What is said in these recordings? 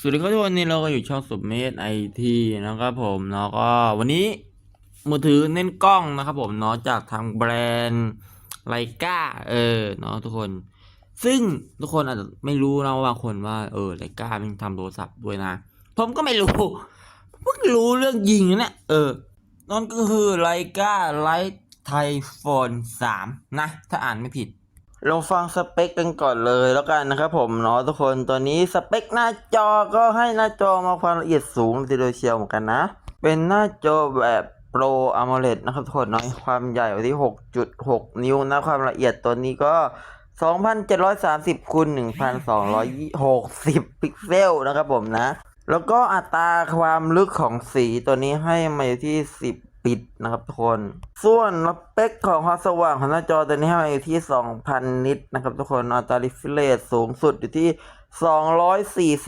สวัสดีครับทุกวันนี้เราก็อยู่ช่องสุดเมธไอทีนะครับผมเนาะก็วันนี้มือถือเน้นกล้องนะครับผมเนาะจากทางแบรนด์ไลกาเออเนาะทุกคน ซึ่งทุกคนอาจจะไม่รู้นะบางคนว่าเออไลกามันทำโทรศัพท์ด้วยนะ ผมก็ไม่รู้เพิ่งรู้เรื่องยิงนะเนี่ยเออนั่นก็คือไลกาไลท์ไทโฟนสามนะ ถ้าอ่านไม่ผิด ลองฟังสเปคกันก่อนเลยแล้วกันนะครับผมเนาะทุกคนตัวนี้สเปคหน้าจอก็ให้หน้าจอมาความละเอียดสูงทีเดียวเชียวเหมือนกันนะ เป็นหน้าจอแบบโปร AMOLED นะครับทุกคนเนาะความใหญ่อยู่ที่ 6.6 นิ้วนะความละเอียดตัวนี้ก็ 2,730คูณ1,260 พิกเซลนะครับผมนะ แล้วก็อัตราความลึกของสีตัวนี้ให้มาอยู่ที่ 10 ปิดนะครับทุกคน ส่วนสเปคของความสว่างของหน้าจอตัวนี้ให้มาอยู่ที่ 2,000 นิตนะครับทุกคนอัตราริฟเลตสูงสุดอยู่ที่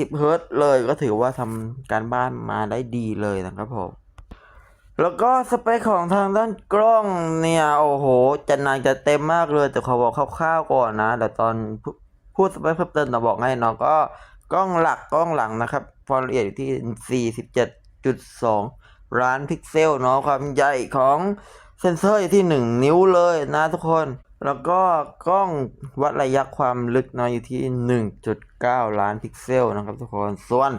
240เฮิรตซ์เลยก็ถือว่าทำการบ้านมาได้ดีเลยนะครับผมแล้วก็สเปคของทางด้านกล้องเนี่ย โอ้โหจะนางจะเต็มมากเลย แต่ขอบอกคร่าวๆก่อนนะเดี๋ยวตอนพูดสเปคเพิ่มเติมจะบอกให้เนาะก็กล้องหลักกล้องหลังนะครับความละเอียดอยู่ที่ 47.2 ล้านพิกเซลเนาะความใหญ่ของเซนเซอร์อยู่ที่ 1 นิ้วเลยนะทุกคน แล้วก็กล้องวัดระยะความลึกเนาะอยู่ที่ 1.9 ล้านพิกเซลนะครับทุกคนส่วน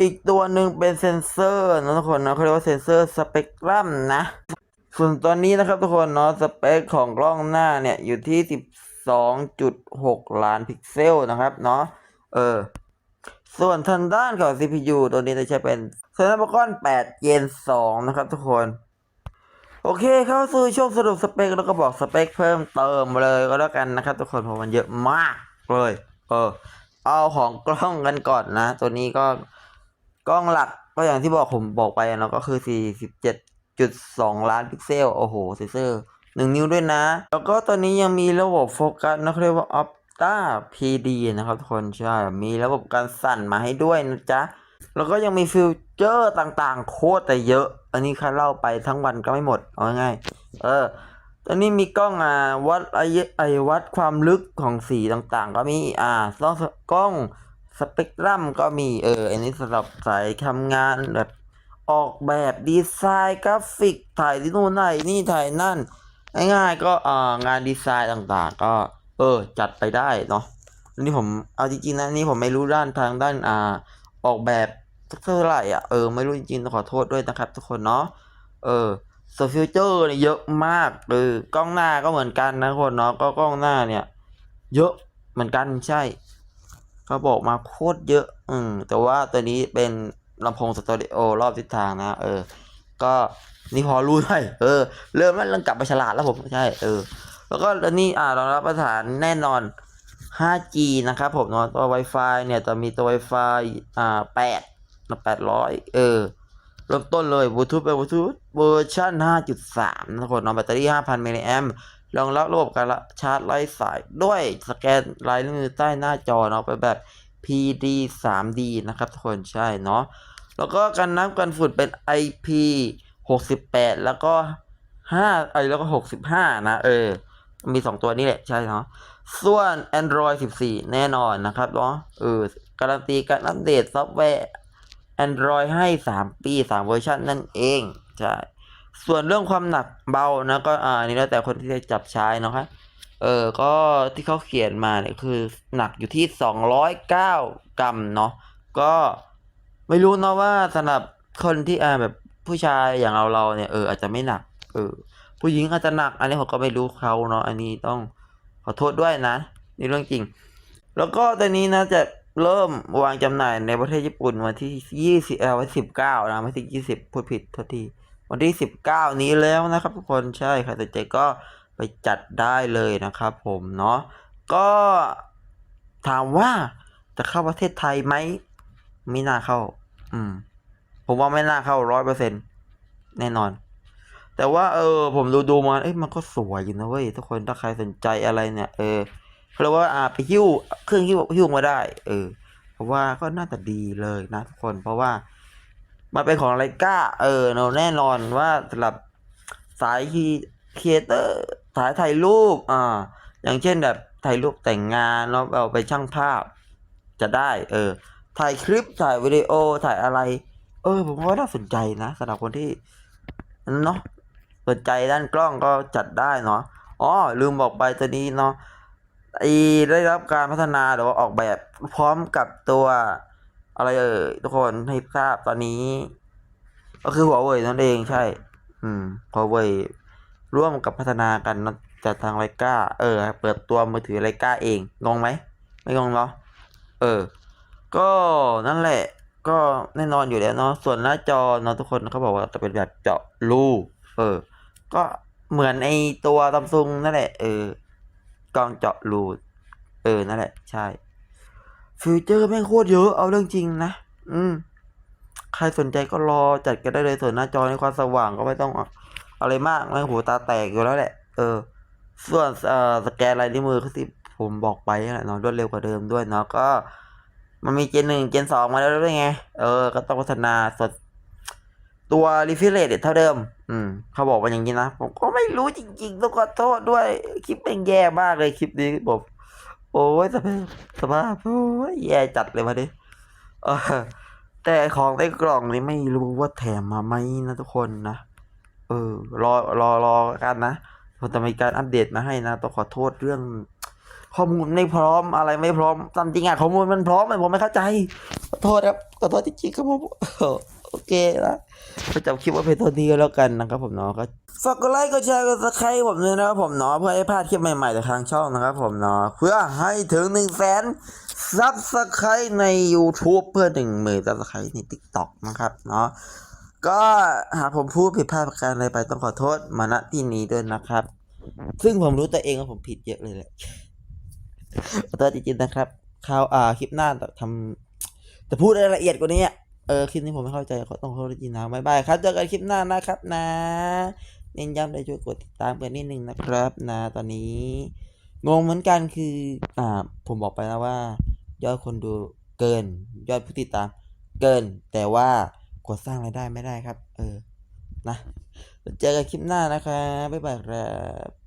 อีกตัวหนึ่งเป็นเซนเซอร์นะทุกคนนะเขาเรียกว่าเซนเซอร์สเปกตรัมนะ ส่วนตัวนี้นะครับทุกคนเนาะสเปคของกล้องหน้าเนี่ยอยู่ที่ 12.6 ล้านพิกเซลนะครับเนาะเออส่วนทางด้านของ CPU ตัวนี้จะใช้เป็น Snapdragon 8 Gen 2นะครับทุกคน โอเคเข้าสู่ช่วงสรุปสเปคแล้วก็บอกสเปคเพิ่มเติมเลยก็แล้วกันนะครับทุกคนเพราะมันเยอะมากเลย เออ เอาของกล้องกันก่อนนะ ตัวนี้ก็กล้องหลักก็อย่างที่บอกผมบอกไปเนาะก็คือ 47.2 ล้านพิกเซล โอ้โหเซนเซอร์หนึ่งนิ้วด้วยนะ แล้วก็ตัวนี้ยังมีระบบโฟกัสนะเขาเรียกว่า Opta PD นะครับทุกคนใช่ มีระบบการสั่นมาให้ด้วยนะจ๊ะ แล้วก็ยังมีฟิวเจอร์ต่างๆ โคตรแต่เยอะ อันนี้ค่าเล่าไปทั้งวันก็ไม่หมด เอาง่ายเออตอนนี้มีกล้องอ่าวัดไอไอวัดความลึกของสีต่างๆ ก็มีอ่าต้องกล้องสเปกตรัมก็มีเออ อันนี้สำหรับสายทำงานแบบออกแบบดีไซน์กราฟิกถ่ายที่นู่นถ่ายนี่ถ่ายนั่น ง่ายๆก็อ่างานดีไซน์ต่างๆ ก็ เออ จัดไปได้เนาะอันนี้ผมเอาจริงๆนะอันนี่ผมไม่รู้ด้านทางด้านอ่าออกแบบ เท่าไหร่อะเออไม่รู้จริงๆต้องขอโทษด้วยนะครับ ทุกคนเนาะเออส่วนฟิวเจอร์เนี่ยเยอะมากเออกล้องหน้าก็เหมือนกันนะทุกคนเนาะก็กล้องหน้าเนี่ย เยอะเหมือนกันใช่เขาบอกมาโคตรเยอะ อืมแต่ว่าตัวนี้เป็นลำโพงสเตอริโอรอบทิศทางนะเออ ก็นี่พอรู้ได้เออ เริ่มแล้วเริ่มกลับไปฉลาดแล้วผมใช่เออ แล้วก็อันนี้อ่ารองรับประสานแน่นอน 5G นะครับผมเนาะตัว Wi-Fi เนี่ยจะมีตัว Wi-Fi อ่า8 นะ800เออ เริ่มต้นเลยบลูทูธเป็นบลูทูธเวอร์ชัน5.3นะทุกคนเนาะแบตเตอรี่ 5,000มิลลิแอมรองรับระบบการชาร์จไร้สายด้วยสแกนลายนิ้วมือใต้หน้าจอเนาะเป็นแบบ PD 3D นะครับทุกคนใช่เนาะแล้วก็การน้ำกันฝุ่นเป็น IP 68 แล้วก็5ไอแล้วก็ 65 นะ เออ มี 2 ตัวนี้แหละ ใช่เนาะส่วน Android 14 แน่นอนนะครับเนาะเออการันตีการอัปเดตซอฟต์แวร์ Android ให้ 3 ปี 3 เวอร์ชันนั่นเองใช่ส่วนเรื่องความหนักเบานะก็อ่านี่แล้วแต่คนที่จะจับใช้เนาะครับเออก็ที่เขาเขียนมาเนี่ยคือหนักอยู่ที่ 209 กรัมเนาะก็ไม่รู้เนาะว่าสำหรับคนที่อ่าแบบผู้ชายอย่างเราเราเนี่ยเอออาจจะไม่หนักเออผู้หญิงอาจจะหนัก อันนี้ผมก็ไม่รู้เขาเนาะอันนี้ต้องขอโทษด้วยนะนี่เรื่องจริง แล้วก็ตอนนี้นะจะ เริ่มวางจำหน่ายในประเทศญี่ปุ่นวันที่ยี่สิบเออวันสิบเก้านะวันที่ยี่สิบพูดผิดโทษทีวันที่สิบเก้านี้แล้วนะครับ ทุกคนใช่ใครสนใจก็ไปจัดได้เลยนะครับ ผมเนาะก็ถามว่าจะเข้าประเทศไทยไหมไม่น่าเข้า อืม ผมว่าไม่น่าเข้าร้อยเปอร์เซ็นแน่นอน แต่ว่า เออ ผมดูดูมาเอ้ยมันก็สวยอยู่นะเว้ยทุกคนถ้าใครสนใจอะไรเนี่ย เออ เขาเรียกว่าอ่าไปหิ้วเครื่องหิ้วหิ้วมาได้ เออ เพราะว่าก็น่าจะดีเลยนะทุกคน เพราะว่ามันเป็นของไลกาเออเราแน่นอนว่าสำหรับสายคีครีเอเตอร์สายถ่ายรูปอ่าอย่างเช่นแบบถ่ายรูปแต่งงานแล้วเอาไปช่างภาพ จะได้ เออ ถ่ายคลิปถ่ายวิดีโอถ่ายอะไร เออ ผมว่าน่าสนใจนะสำหรับคนที่เนาะสนใจด้านกล้องก็จัดได้เนาะอ๋อลืมบอกไปตัวนี้เนาะ ไอได้รับการพัฒนาหรือว่าออกแบบพร้อมกับตัวอะไรเอ่ยทุกคนให้ทราบตอนนี้ ก็คือหัวเว่ยนั่นเองใช่ อืมหัวเว่ยร่วมกับพัฒนากันจากทางไลกาเออ เปิดตัวมือถือไลกาเองงงไหมไม่งงเหรอเออ ก็นั่นแหละ ก็แน่นอนอยู่แล้วเนาะส่วนหน้าจอเนาะทุกคนเขาบอกว่าจะเป็นแบบเจาะรูเออ ก็เหมือนไอตัวซัมซุงนั่นแหละเออ กล้องเจาะรูเออ นั่นแหละ ใช่ ฟิวเจอร์แม่งโคตรเยอะ เอาเรื่องจริงนะ อืม ใครสนใจก็รอจัดกันได้เลยส่วนหน้าจอในความสว่างก็ไม่ต้องอะไรมากไม่หูตาแตกอยู่แล้วแหละ เออ ส่วนเอ่อสแกนลายนิ้วมือก็ที่ผมบอกไปนั่นแหละเนาะรวดเร็วกว่าเดิมด้วยเนาะก็ มันมีเจนหนึ่งเจนสองมาแล้วด้วยไง เออ ก็ต้องพัฒนาส่วน ตัวรีฟิลเลตเท่าเดิม อืม เขาบอกว่าอย่างนี้นะ ผมก็ไม่รู้จริงๆต้องขอโทษด้วย คลิปเป็นแย่มากเลยคลิปนี้ผมโอ้ยสภาพสภาพโอ้ยแย่จัดเลยมาดิเออแต่ของในกล่องนี้ไม่รู้ว่าแถมมาไหมนะทุกคนนะ เออ รอรอรอกันนะผมจะมีการอัปเดตมาให้นะต้องขอโทษเรื่อง ข้อมูลไม่พร้อมอะไรไม่พร้อมตามจริงอะข้อมูลมันพร้อมแต่ผมไม่เข้าใจขอโทษครับขอโทษจริงๆครับผม โอเคนะก็จบคลิปว่าเพจตัวนี้ก็แล้วกันนะครับผมเนาะก็ฝากกดไลค์กดแชร์กดซับสไครต์ผมด้วยนะครับผมเนาะเพื่อให้พลาดคลิปใหม่ๆจากทางช่องนะครับผมเนาะเพื่อให้ถึงหนึ่งแสนซับสไครต์ใน YouTube เพื่อหนึ่งหมื่นซับสไครต์ใน TikTok นะครับเนาะก็หากผมพูดผิดพลาดประการอะไรไปต้องขอโทษมาณที่นี้ด้วยนะครับ ซึ่งผมรู้ตัวเองว่าผมผิดเยอะเลยแหละขอโทษจริงๆนะครับคราวอ่าคลิปหน้าจะทำจะพูดรายละเอียดกว่านี้ เออคลิปนี้ผมไม่เข้าใจขอต้องขอโทษจริงนะบ๊ายบายครับเจอกันคลิปหน้านะครับนะ เน้นย้ำได้ช่วยกดติดตามกันนิดนึงนะครับนะตอนนี้งงเหมือนกันคืออ่าผมบอกไปแล้วว่า ยอดคนดูเกิน ยอดผู้ติดตาม เกิน แต่ว่ากดสร้างรายได้ไม่ได้ครับ เออนะเจอกันคลิปหน้านะครับบ๊ายบายครับ